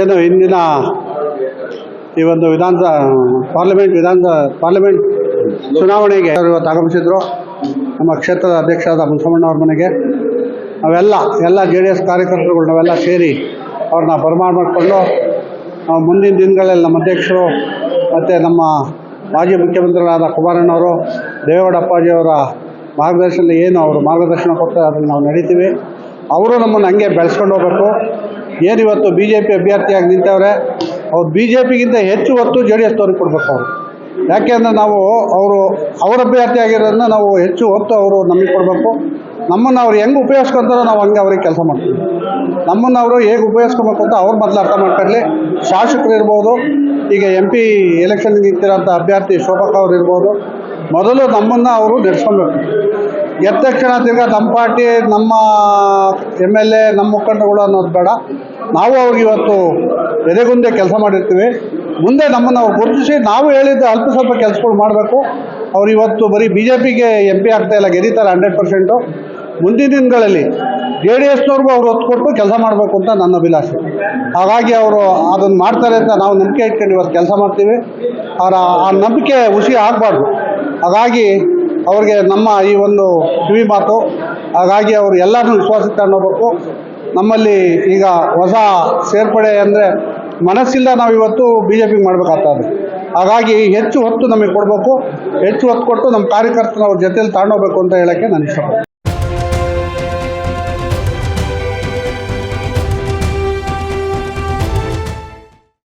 ಏನು ಇಂದಿನ ಈ ಒಂದು ವಿಧಾನಸ, ಪಾರ್ಲಿಮೆಂಟ್ ವಿಧಾನ ಪಾರ್ಲಿಮೆಂಟ್ ಚುನಾವಣೆಗೆ ಇವತ್ತು ಆಗಮಿಸಿದ್ರು? ನಮ್ಮ ಕ್ಷೇತ್ರದ ಅಧ್ಯಕ್ಷರಾದ ಮುನ್ಸಮ್ಮಣ್ಣವ್ರ ಮನೆಗೆ. ನಾವೆಲ್ಲ, ಎಲ್ಲ ಜೆ ಡಿ ಎಸ್ ಕಾರ್ಯಕರ್ತರುಗಳು, ನಾವೆಲ್ಲ ಸೇರಿ ಅವ್ರನ್ನ ಬರಮಾಡಿ ಮಾಡಿಕೊಂಡು ನಾವು ಮುಂದಿನ ದಿನಗಳಲ್ಲಿ ನಮ್ಮ ಅಧ್ಯಕ್ಷರು ಮತ್ತು ನಮ್ಮ ಮಾಜಿ ಮುಖ್ಯಮಂತ್ರಿಗಳಾದ ಕುಮಾರಣ್ಣವರು ದೇವೇಗೌಡ ಅಪ್ಪಾಜಿಯವರ ಮಾರ್ಗದರ್ಶನ ಏನು ಅವರು ಮಾರ್ಗದರ್ಶನ ಕೊಡ್ತಾರೆ ಅದನ್ನು ನಾವು ನಡೀತೀವಿ. ಅವರು ನಮ್ಮನ್ನು ಹಂಗೆ ಬೆಳೆಸ್ಕೊಂಡು ಹೋಗ್ಬೇಕು. ಏನು ಇವತ್ತು ಬಿ ಜೆ ಪಿ ಅಭ್ಯರ್ಥಿಯಾಗಿ ನಿಂತವ್ರೆ? ಅವ್ರು ಬಿ ಜೆ ಪಿಗಿಂತ ಹೆಚ್ಚು ಹೊತ್ತು ಜೆ ಡಿ ಎಸ್ ಕೊಡಬೇಕು ಅವರು. ಯಾಕೆಂದರೆ ನಾವು ಅವರು ಅವ್ರ ಅಭ್ಯರ್ಥಿ ಆಗಿರೋದನ್ನ ನಾವು ಹೆಚ್ಚು ಹೊತ್ತು ಅವರು ನಮಗೆ ಕೊಡಬೇಕು. ನಮ್ಮನ್ನು ಅವ್ರು ಹೆಂಗೆ ಉಪಯೋಗಿಸ್ಕೊಂತಾರೋ ನಾವು ಹಂಗೆ ಅವ್ರಿಗೆ ಕೆಲಸ ಮಾಡ್ತೀವಿ. ನಮ್ಮನ್ನು ಅವರು ಹೇಗೆ ಉಪಯೋಗಿಸ್ಕೊಬೇಕು ಅಂತ ಅವ್ರು ಮೊದಲು ಅರ್ಥ ಮಾಡ್ಕೊಳ್ಳಿ ಶಾಸಕರು ಇರ್ಬೋದು, ಈಗ ಎಂ ಪಿ ಎಲೆಕ್ಷನ್ಗೆ ನಿಂತಿರೋಂಥ ಅಭ್ಯರ್ಥಿ ಅವ್ರು ಇರ್ಬೋದು. ಮೊದಲು ನಮ್ಮನ್ನು ಅವರು ನಡೆಸ್ಕೊಬೇಕು ಗೆದ್ದ ತಕ್ಷಣ ತಿರ್ಗಾ ನಮ್ಮ ಪಾರ್ಟಿ, ನಮ್ಮ ಎಂ ಎಲ್ ಎ, ನಮ್ಮ ಮುಖಂಡಗಳು ಅನ್ನೋದು ಬೇಡ. ನಾವು ಅವ್ರಿಗೆ ಇವತ್ತು ಎದೆಗುಂದೆ ಕೆಲಸ ಮಾಡಿರ್ತೀವಿ. ಮುಂದೆ ನಮ್ಮನ್ನು ಅವ್ರು ಗುರುತಿಸಿ, ನಾವು ಹೇಳಿದ್ದು ಅಲ್ಪ ಸ್ವಲ್ಪ ಕೆಲಸಗಳು ಮಾಡಬೇಕು. ಅವ್ರು ಇವತ್ತು ಬರೀ ಬಿ ಜೆ ಪಿಗೆ ಎಂ ಪಿ ಆಗ್ತಾ ಇಲ್ಲ ಗೆದೀತಾರೆ ಹಂಡ್ರೆಡ್ ಪರ್ಸೆಂಟು. ಮುಂದಿನ ದಿನಗಳಲ್ಲಿ ಜೆ ಡಿ ಎಸ್ನವ್ರಿಗೂ ಅವ್ರು ಒತ್ತು ಕೊಟ್ಟು ಕೆಲಸ ಮಾಡಬೇಕು ಅಂತ ನನ್ನ ಅಭಿಲಾಷೆ. ಹಾಗಾಗಿ ಅವರು ಅದನ್ನು ಮಾಡ್ತಾರೆ ಅಂತ ನಾವು ನಂಬಿಕೆ ಇಟ್ಕೊಂಡು ಇವತ್ತು ಕೆಲಸ ಮಾಡ್ತೀವಿ. ಅವರ ಆ ನಂಬಿಕೆ ಹುಸಿ ಆಗಬಾರ್ದು. ಹಾಗಾಗಿ ಅವ್ರಿಗೆ ನಮ್ಮ ಈ ಒಂದು ಕಿವಿ ಮಾತು, ಹಾಗಾಗಿ ಅವರು ಎಲ್ಲರನ್ನೂ ವಿಶ್ವಾಸಕ್ಕೆ ತಗೊಂಡೋಗ್ಬೇಕು ನಮ್ಮಲ್ಲಿ ಈಗ ಹೊಸ ಸೇರ್ಪಡೆ ಅಂದರೆ ಮನಸ್ಸಿಲ್ಲ ನಾವು ಇವತ್ತು ಬಿ ಜೆ ಪಿಗೆ ಮಾಡಬೇಕಾಗ್ತದೆ. ಹಾಗಾಗಿ ಹೆಚ್ಚು ಹೊತ್ತು ನಮಗೆ ಕೊಡಬೇಕು. ಹೆಚ್ಚು ಹೊತ್ತು ಕೊಟ್ಟು ನಮ್ಮ ಕಾರ್ಯಕರ್ತನ ಜೊತೆಯಲ್ಲಿ ಜೊತೆಲಿ ತಗೊಂಡೋಗ್ಬೇಕು ಅಂತ ಹೇಳೋಕ್ಕೆ ನಾನು ಇಷ್ಟಪಡ್ತೀನಿ.